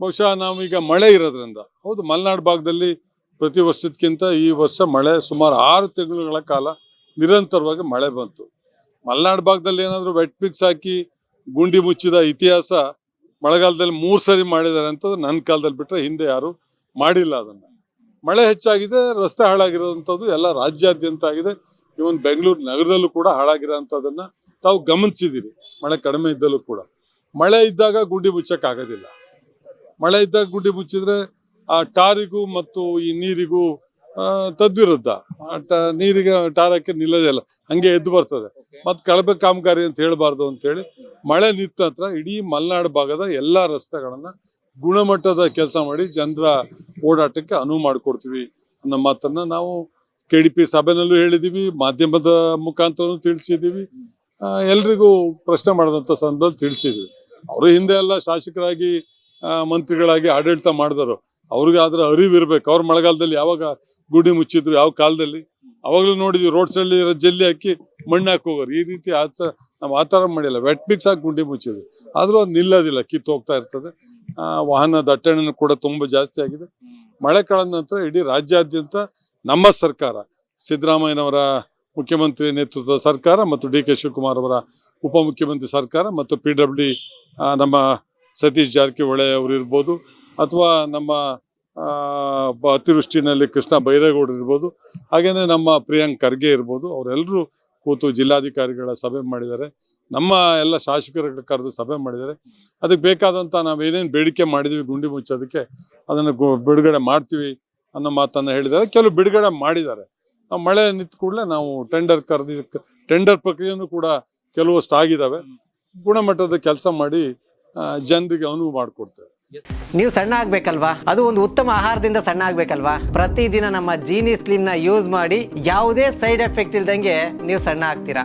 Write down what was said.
ಬಹುಶಃ ನಾವೀಗ ಮಳೆ ಇರೋದ್ರಿಂದ. ಹೌದು, ಮಲೆನಾಡು ಭಾಗದಲ್ಲಿ ಪ್ರತಿ ವರ್ಷಕ್ಕಿಂತ ಈ ವರ್ಷ ಮಳೆ ಸುಮಾರು ಆರು ತಿಂಗಳುಗಳ ಕಾಲ ನಿರಂತರವಾಗಿ ಮಳೆ ಬಂತು. ಮಲೆನಾಡು ಭಾಗದಲ್ಲಿ ಏನಾದರೂ ವೆಟ್ ಪಿಕ್ಸ್ ಹಾಕಿ ಗುಂಡಿ ಮುಚ್ಚಿದ ಇತಿಹಾಸ ಮಳೆಗಾಲದಲ್ಲಿ ಮೂರು ಸರಿ ಮಾಡಿದ್ದಾರೆ ಅಂತ ನನ್ನ ಕಾಲದಲ್ಲಿ ಬಿಟ್ಟರೆ ಹಿಂದೆ ಯಾರು ಮಾಡಿಲ್ಲ ಅದನ್ನು. ಮಳೆ ಹೆಚ್ಚಾಗಿದೆ, ರಸ್ತೆ ಹಾಳಾಗಿರೋವಂಥದ್ದು ಎಲ್ಲ ರಾಜ್ಯಾದ್ಯಂತ ಆಗಿದೆ. ಇವನ್ ಬೆಂಗಳೂರು ನಗರದಲ್ಲೂ ಕೂಡ ಹಾಳಾಗಿರೋಂಥದ್ದನ್ನು ತಾವು ಗಮನಿಸಿದ್ದೀರಿ ಮಳೆ ಕಡಿಮೆ ಇದ್ದಲ್ಲೂ ಕೂಡ. ಮಳೆ ಇದ್ದಾಗ ಗುಂಡಿ ಮುಚ್ಚಕ್ಕಾಗೋದಿಲ್ಲ. ಮಳೆ ಇದ್ದಾಗ ಗುಂಡಿ ಮುಚ್ಚಿದ್ರೆ ಆ ಟಾರಿಗೂ ಮತ್ತು ಈ ನೀರಿಗೂ ತದ್ವಿರುದ್ಧ. ನೀರಿಗೆ ಟಾರಕ್ಕೆ ನಿಲ್ಲೋದೇ ಇಲ್ಲ. ಹಂಗೆ ಎದ್ದು ಬರ್ತದೆ. ಮತ್ತೆ ಕಳಪೆ ಕಾಮಗಾರಿ ಅಂತ ಹೇಳಬಾರ್ದು ಅಂತೇಳಿ ಮಳೆ ನಿಂತ ನಂತರ ಇಡೀ ಮಲೆನಾಡು ಭಾಗದ ಎಲ್ಲಾ ರಸ್ತೆಗಳನ್ನ ಗುಣಮಟ್ಟದ ಕೆಲಸ ಮಾಡಿ ಜನರ ಓಡಾಟಕ್ಕೆ ಅನುವು ಮಾಡಿಕೊಡ್ತೀವಿ ಅನ್ನೋ ಮಾತನ್ನ ನಾವು ಕೆ ಡಿ ಪಿ ಸಭೆನಲ್ಲೂ ಹೇಳಿದೀವಿ ಮಾಧ್ಯಮದ ಮುಖಾಂತರನೂ ತಿಳಿಸಿದೀವಿ. ಆ, ಎಲ್ರಿಗೂ ಪ್ರಶ್ನೆ ಮಾಡಿದಂಥ ಸಂದರ್ಭದಲ್ಲಿ ತಿಳಿಸಿದ್ವಿ. ಅವರು ಹಿಂದೆ ಎಲ್ಲ ಶಾಸಕರಾಗಿ ಮಂತ್ರಿಗಳಾಗಿ ಆಡಳಿತ ಮಾಡಿದರು ಅವ್ರಿಗೆ ಅದರ ಅರಿವಿರ್ಬೇಕು ಅವ್ರ ಮಳೆಗಾಲದಲ್ಲಿ ಯಾವಾಗ ಗುಡಿ ಮುಚ್ಚಿದ್ರು ಯಾವ ಕಾಲದಲ್ಲಿ? ಅವಾಗಲೂ ನೋಡಿದ್ವಿ ರೋಡ್ ಸೈಡ್ ಜಲ್ಲಿ ಹಾಕಿ ಮಣ್ಣು ಹಾಕಿ ಹೋಗೋರು. ಈ ರೀತಿ ಆತ ನಾವು ಆ ಥರ ಮಾಡಿಲ್ಲ. ವೆಟ್ ಮಿಕ್ಸ್ ಹಾಕಿ ಗುಂಡಿ ಮುಚ್ಚಿದ್ವಿ. ಆದರೂ ಅದು ನಿಲ್ಲೋದಿಲ್ಲ ಕಿತ್ತು ಹೋಗ್ತಾ ಇರ್ತದೆ. ಆ, ವಾಹನ ದಟ್ಟಣೆ ಕೂಡ ತುಂಬ ಜಾಸ್ತಿ ಆಗಿದೆ. ಮಳೆ ಕಳೆದ ನಂತರ ಇಡೀ ರಾಜ್ಯಾದ್ಯಂತ ನಮ್ಮ ಸರ್ಕಾರ ಸಿದ್ದರಾಮಯ್ಯನವರ ಮುಖ್ಯಮಂತ್ರಿ ನೇತೃತ್ವದ ಸರ್ಕಾರ ಮತ್ತು ಡಿ ಕೆ ಶಿವಕುಮಾರ್ ಅವರ ಉಪಮುಖ್ಯಮಂತ್ರಿ ಸರ್ಕಾರ ಮತ್ತು ಪಿ ಡಬ್ಲ್ಯೂ ನಮ್ಮ ಸತೀಶ್ ಜಾರಕಿಹೊಳೆ ಅವರು ಇರ್ಬೋದು, ಅಥವಾ ನಮ್ಮ ಅತಿವೃಷ್ಟಿನಲ್ಲಿ ಕೃಷ್ಣ ಬೈರೇಗೌಡರು ಇರ್ಬೋದು, ಹಾಗೇನೆ ನಮ್ಮ ಪ್ರಿಯಾಂಕ್ ಖರ್ಗೆ ಇರ್ಬೋದು ಅವರೆಲ್ಲರೂ ಕೂತು ಜಿಲ್ಲಾಧಿಕಾರಿಗಳ ಸಭೆ ಮಾಡಿದ್ದಾರೆ. ನಮ್ಮ ಎಲ್ಲ ಶಾಸಕರ ಕರೆದು ಸಭೆ ಮಾಡಿದ್ದಾರೆ. ಅದಕ್ಕೆ ಬೇಕಾದಂಥ ನಾವು ಏನೇನು ಬೇಡಿಕೆ ಮಾಡಿದ್ದೀವಿ ಗುಂಡಿ ಮುಚ್ಚೋದಕ್ಕೆ, ಅದನ್ನು ಬಿಡುಗಡೆ ಮಾಡ್ತೀವಿ ಅನ್ನೋ ಮಾತನ್ನು ಹೇಳಿದ್ದಾರೆ. ಕೆಲವು ಬಿಡುಗಡೆ ಮಾಡಿದ್ದಾರೆ. ನಾವು ಮಳೆ ನಿಂತ ಕೂಡಲೇ ನಾವು ಟೆಂಡರ್ ಕರೆದಿದ್ದಕ್ಕೆ ಟೆಂಡರ್ ಪ್ರಕ್ರಿಯೆಯೂ ಕೂಡ ಕೆಲವಷ್ಟು ಆಗಿದ್ದಾವೆ. ಗುಣಮಟ್ಟದ ಕೆಲಸ ಮಾಡಿ ಜನರಿಗೆ ಅನುವು ಮಾಡಿಕೊಡ್ತೇವೆ. ನೀವು ಸಣ್ಣ ಆಗ್ಬೇಕಲ್ವಾ? ಅದು ಒಂದು ಉತ್ತಮ ಆಹಾರದಿಂದ ಸಣ್ಣ ಆಗ್ಬೇಕಲ್ವಾ? ಪ್ರತಿದಿನ ನಮ್ಮ ಜೀನಿ ಸ್ಲಿಮ್ನ ಯೂಸ್ ಮಾಡಿ ಯಾವುದೇ ಸೈಡ್ ಎಫೆಕ್ಟ್ ಇಲ್ದಂಗೆ ನೀವು ಸಣ್ಣ ಆಗ್ತೀರಾ?